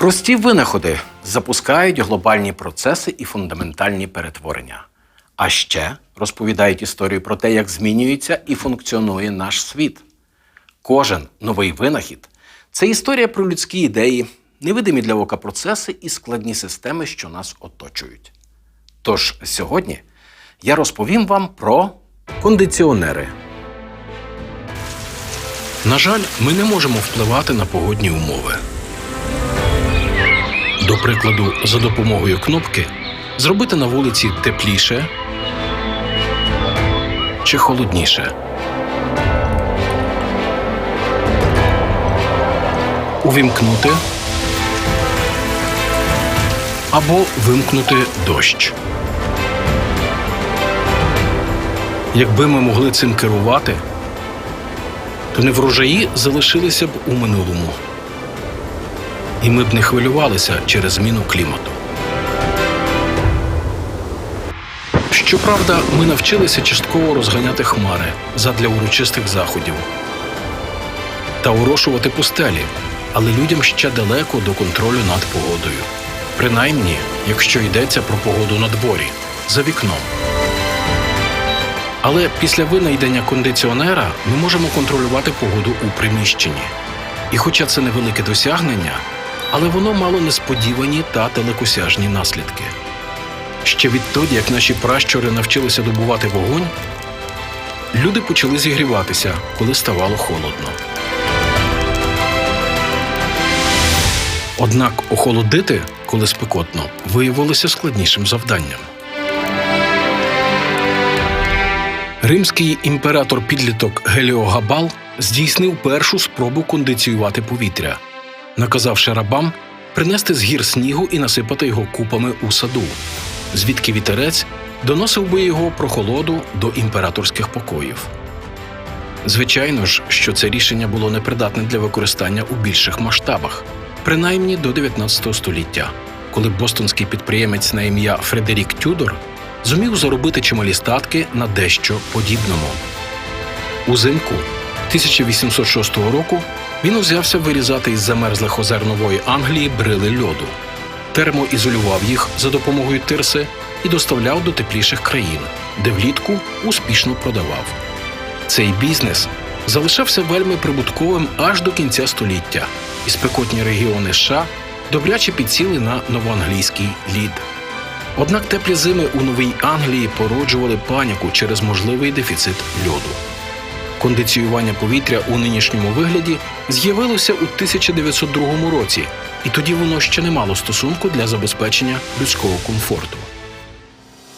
Прості винаходи запускають глобальні процеси і фундаментальні перетворення. А ще розповідають історію про те, як змінюється і функціонує наш світ. Кожен новий винахід це історія про людські ідеї, невидимі для ока процеси і складні системи, що нас оточують. Тож сьогодні я розповім вам про кондиціонери. На жаль, ми не можемо впливати на погодні умови. До прикладу, за допомогою кнопки зробити на вулиці тепліше чи холодніше. Увімкнути або вимкнути дощ. Якби ми могли цим керувати, то неврожаї залишилися б у минулому. І ми б не хвилювалися через зміну клімату. Щоправда, ми навчилися частково розганяти хмари задля урочистих заходів та орошувати пустелі, але людям ще далеко до контролю над погодою. Принаймні, якщо йдеться про погоду на дворі, за вікном. Але після винайдення кондиціонера ми можемо контролювати погоду у приміщенні. І хоча це невелике досягнення, але воно мало несподівані та далекосяжні наслідки. Ще відтоді, як наші пращури навчилися добувати вогонь, люди почали зігріватися, коли ставало холодно. Однак охолодити, коли спекотно, виявилося складнішим завданням. Римський імператор-підліток Геліогабал здійснив першу спробу кондиціювати повітря, наказавши рабам принести з гір снігу і насипати його купами у саду, звідки вітерець доносив би його прохолоду до імператорських покоїв. Звичайно ж, що це рішення було непридатне для використання у більших масштабах, принаймні до 19 століття, коли бостонський підприємець на ім'я Фредерік Тюдор зумів заробити чималі статки на дещо подібному. Узимку 1806 року він узявся вирізати із замерзлих озер Нової Англії брили льоду, термоізолював їх за допомогою тирси і доставляв до тепліших країн, де влітку успішно продавав. Цей бізнес залишався вельми прибутковим аж до кінця століття, і спекотні регіони США добряче підсіли на новоанглійський лід. Однак теплі зими у Новій Англії породжували паніку через можливий дефіцит льоду. Кондиціювання повітря у нинішньому вигляді з'явилося у 1902 році, і тоді воно ще не мало стосунку для забезпечення людського комфорту.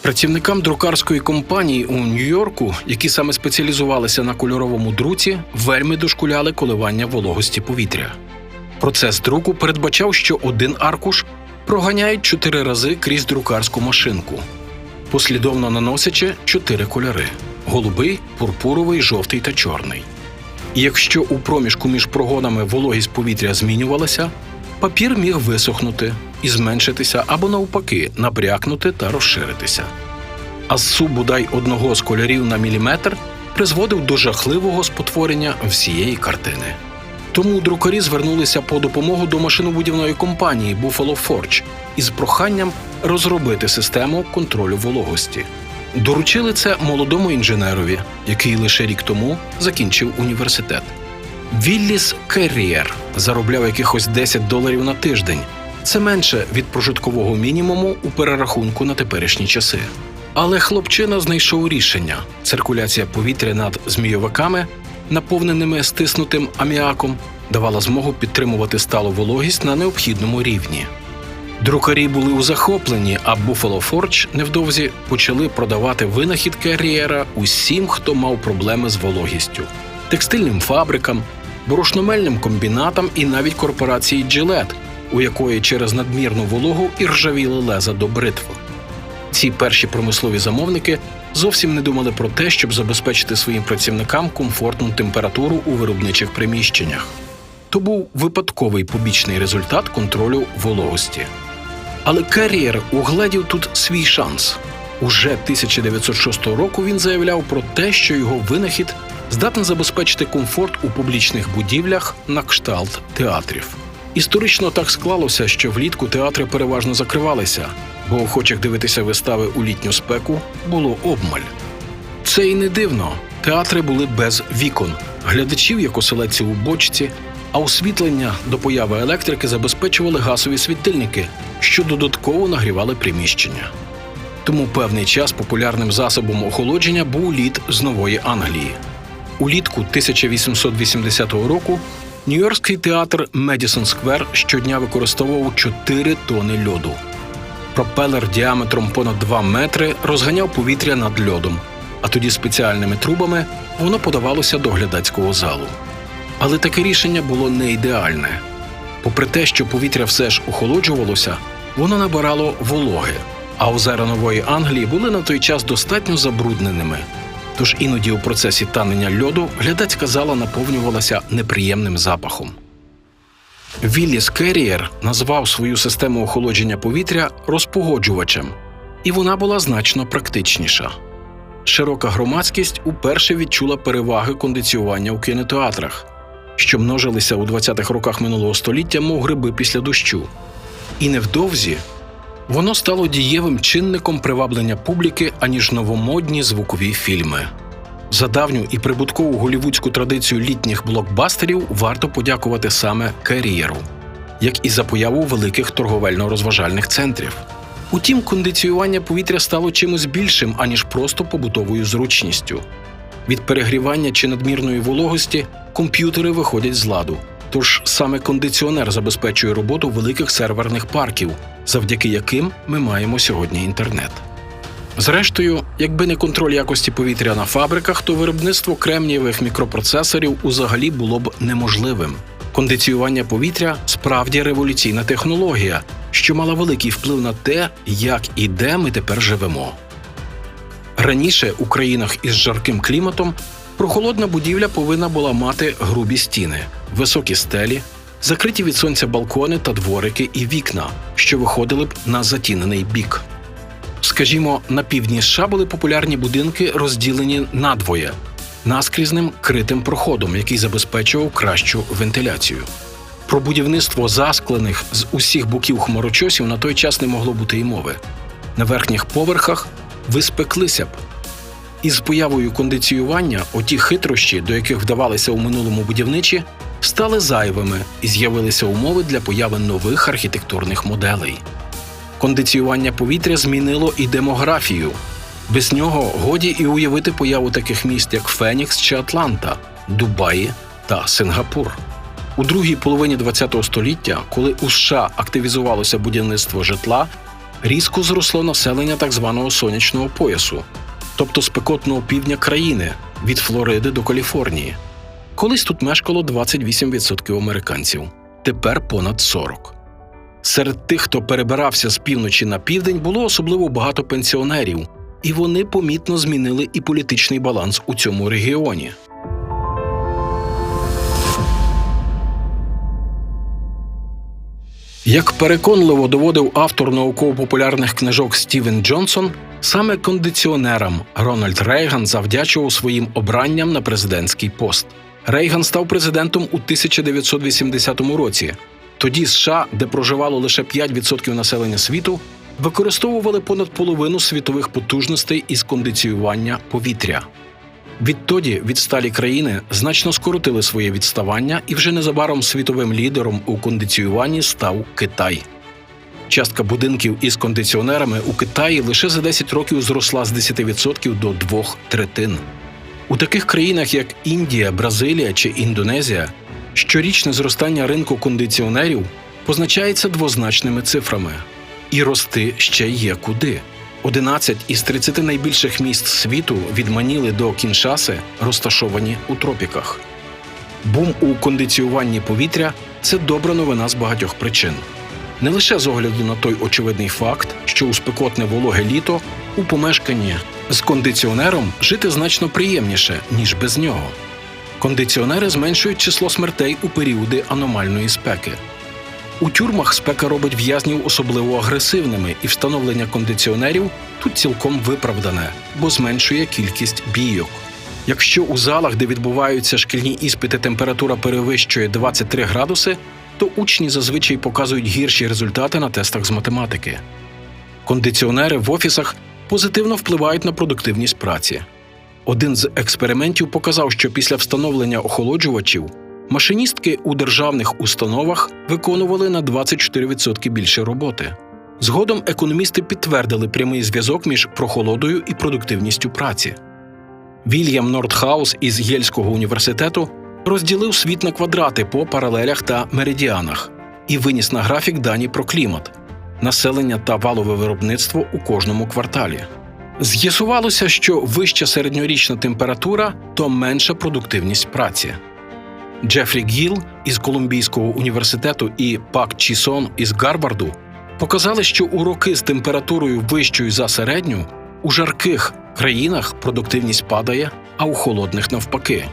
Працівникам друкарської компанії у Нью-Йорку, які саме спеціалізувалися на кольоровому друці, вельми дошкуляли коливання вологості повітря. Процес друку передбачав, що один аркуш проганяють чотири рази крізь друкарську машинку, послідовно наносячи чотири кольори: голубий, пурпуровий, жовтий та чорний. Якщо у проміжку між прогонами вологість повітря змінювалася, папір міг висохнути і зменшитися або навпаки набрякнути та розширитися. А зсуб бодай одного з кольорів на міліметр призводив до жахливого спотворення всієї картини. Тому друкарі звернулися по допомогу до машинобудівної компанії Buffalo Forge із проханням розробити систему контролю вологості. Доручили це молодому інженерові, який лише рік тому закінчив університет. Вілліс Керрієр заробляв якихось 10 доларів на тиждень. Це менше від прожиткового мінімуму у перерахунку на теперішні часи. Але хлопчина знайшов рішення: циркуляція повітря над змійовиками, наповненими стиснутим аміаком, давала змогу підтримувати сталу вологість на необхідному рівні. Друкарі були у захопленні, а Buffalo Forge невдовзі почали продавати винахід Керрієра усім, хто мав проблеми з вологістю, текстильним фабрикам, борошномельним комбінатам і навіть корпорації Gillette, у якої через надмірну вологу і ржавіли леза до бритв. Ці перші промислові замовники зовсім не думали про те, щоб забезпечити своїм працівникам комфортну температуру у виробничих приміщеннях. То був випадковий побічний результат контролю вологості. Але Керрієр угледів тут свій шанс. Уже 1906 року він заявляв про те, що його винахід здатний забезпечити комфорт у публічних будівлях на кшталт театрів. Історично так склалося, що влітку театри переважно закривалися, бо охочих дивитися вистави у літню спеку було обмаль. Це і не дивно. Театри були без вікон, глядачів, як оселедці у бочці, а освітлення до появи електрики забезпечували газові світильники, що додатково нагрівали приміщення. Тому певний час популярним засобом охолодження був лід з Нової Англії. Улітку 1880 року Нью-Йоркський театр Медісон Сквер щодня використовував 4 тони льоду. Пропелер діаметром понад 2 метри розганяв повітря над льодом, а тоді спеціальними трубами воно подавалося до глядацького залу. Але таке рішення було не ідеальне. Попри те, що повітря все ж охолоджувалося, воно набирало вологи, а озера Нової Англії були на той час достатньо забрудненими. Тож іноді у процесі танення льоду глядацька зала наповнювалася неприємним запахом. Вілліс Керрієр назвав свою систему охолодження повітря розпогоджувачем, і вона була значно практичніша. Широка громадськість уперше відчула переваги кондиціювання у кінотеатрах, що множилися у 20-х роках минулого століття, мов гриби після дощу. І невдовзі воно стало дієвим чинником приваблення публіки, аніж новомодні звукові фільми. За давню і прибуткову голівудську традицію літніх блокбастерів варто подякувати саме Керрієру, як і за появу великих торговельно-розважальних центрів. Утім, кондиціювання повітря стало чимось більшим, аніж просто побутовою зручністю. Від перегрівання чи надмірної вологості комп'ютери виходять з ладу. Тож саме кондиціонер забезпечує роботу великих серверних парків, завдяки яким ми маємо сьогодні інтернет. Зрештою, якби не контроль якості повітря на фабриках, то виробництво кремнієвих мікропроцесорів узагалі було б неможливим. Кондиціювання повітря справді революційна технологія, що мала великий вплив на те, як і де ми тепер живемо. Раніше у країнах із жарким кліматом прохолодна будівля повинна була мати грубі стіни, високі стелі, закриті від сонця балкони та дворики і вікна, що виходили б на затінений бік. Скажімо, на півдні США були популярні будинки, розділені надвоє наскрізним критим проходом, який забезпечував кращу вентиляцію. Про будівництво засклених з усіх боків хмарочосів на той час не могло бути й мови. На верхніх поверхах ви спеклися б. Із появою кондиціювання оті хитрощі, до яких вдавалися у минулому будівничі, стали зайвими і з'явилися умови для появи нових архітектурних моделей. Кондиціювання повітря змінило і демографію. Без нього годі і уявити появу таких міст, як Фенікс чи Атланта, Дубаї та Сингапур. У другій половині ХХ століття, коли у США активізувалося будівництво житла, різко зросло населення так званого сонячного поясу, тобто спекотного півдня країни від Флориди до Каліфорнії. Колись тут мешкало 28% американців, тепер понад 40%. Серед тих, хто перебирався з півночі на південь, було особливо багато пенсіонерів, і вони помітно змінили і політичний баланс у цьому регіоні. Як переконливо доводив автор науково-популярних книжок Стівен Джонсон, саме кондиціонерам Рональд Рейган завдячував своїм обранням на президентський пост. Рейган став президентом у 1980 році. Тоді США, де проживало лише 5% населення світу, використовували понад половину світових потужностей із кондиціювання повітря. Відтоді відсталі країни значно скоротили своє відставання, і вже незабаром світовим лідером у кондиціюванні став Китай. Частка будинків із кондиціонерами у Китаї лише за 10 років зросла з 10% до 2 третин. У таких країнах, як Індія, Бразилія чи Індонезія, щорічне зростання ринку кондиціонерів позначається двозначними цифрами, і рости ще є куди. 11 із 30 найбільших міст світу від Маніли до Кіншаси розташовані у тропіках. Бум у кондиціюванні повітря це добра новина з багатьох причин. Не лише з огляду на той очевидний факт, що у спекотне вологе літо у помешканні з кондиціонером жити значно приємніше, ніж без нього. Кондиціонери зменшують число смертей у періоди аномальної спеки. У тюрмах спека робить в'язнів особливо агресивними, і встановлення кондиціонерів тут цілком виправдане, бо зменшує кількість бійок. Якщо у залах, де відбуваються шкільні іспити, температура перевищує 23 градуси, то учні зазвичай показують гірші результати на тестах з математики. Кондиціонери в офісах позитивно впливають на продуктивність праці. Один з експериментів показав, що після встановлення охолоджувачів машиністки у державних установах виконували на 24% більше роботи. Згодом економісти підтвердили прямий зв'язок між прохолодою і продуктивністю праці. Вільям Нордхаус із Єльського університету розділив світ на квадрати по паралелях та меридіанах і виніс на графік дані про клімат, населення та валове виробництво у кожному кварталі. З'ясувалося, що вища середньорічна температура то менша продуктивність праці. Джефрі Гіл із Колумбійського університету і Пак Чісон із Гарварду показали, що у роки з температурою вищою за середню у жарких країнах продуктивність падає, а у холодних навпаки.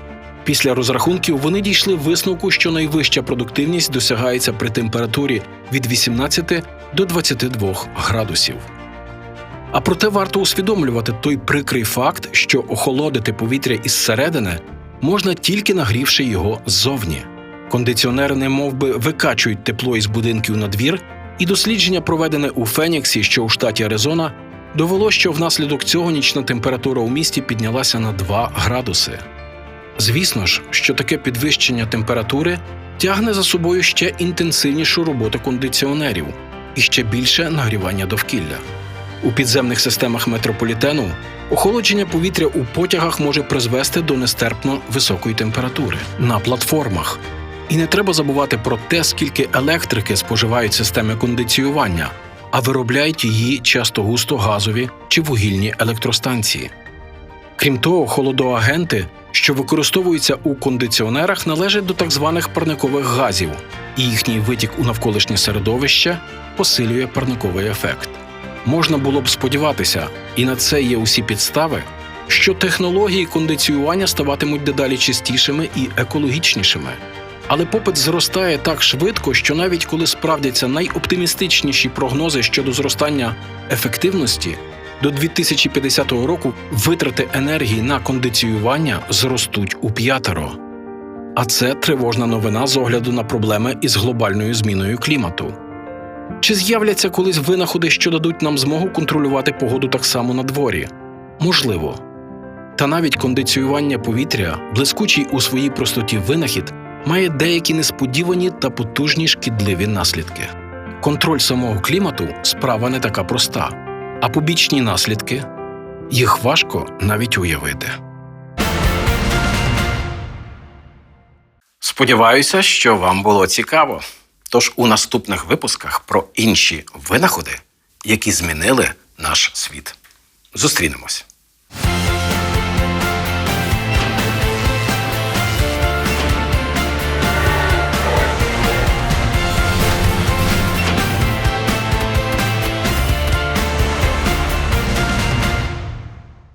Після розрахунків вони дійшли висновку, що найвища продуктивність досягається при температурі від 18 до 22 градусів. А проте варто усвідомлювати той прикрий факт, що охолодити повітря із середини можна тільки нагрівши його ззовні. Кондиціонери не би викачують тепло із будинків на двір, і дослідження, проведене у Феніксі, що у штаті Аризона, довело, що внаслідок цього нічна температура у місті піднялася на 2 градуси. Звісно ж, що таке підвищення температури тягне за собою ще інтенсивнішу роботу кондиціонерів і ще більше нагрівання довкілля. У підземних системах метрополітену охолодження повітря у потягах може призвести до нестерпно високої температури на платформах. І не треба забувати про те, скільки електрики споживають системи кондиціювання, а виробляють її часто густо газові чи вугільні електростанції. Крім того, холодоагенти, що використовуються у кондиціонерах, належать до так званих парникових газів, і їхній витік у навколишнє середовище посилює парниковий ефект. Можна було б сподіватися, і на це є усі підстави, що технології кондиціювання ставатимуть дедалі чистішими і екологічнішими. Але попит зростає так швидко, що навіть коли справдяться найоптимістичніші прогнози щодо зростання ефективності, до 2050 року витрати енергії на кондиціювання зростуть у п'ятеро. А це тривожна новина з огляду на проблеми із глобальною зміною клімату. Чи з'являться колись винаходи, що дадуть нам змогу контролювати погоду так само на дворі? Можливо. Та навіть кондиціювання повітря, блискучий у своїй простоті винахід, має деякі несподівані та потужні шкідливі наслідки. Контроль самого клімату справа не така проста, а побічні наслідки їх важко навіть уявити. Сподіваюся, що вам було цікаво. Тож у наступних випусках про інші винаходи, які змінили наш світ. Зустрінемось.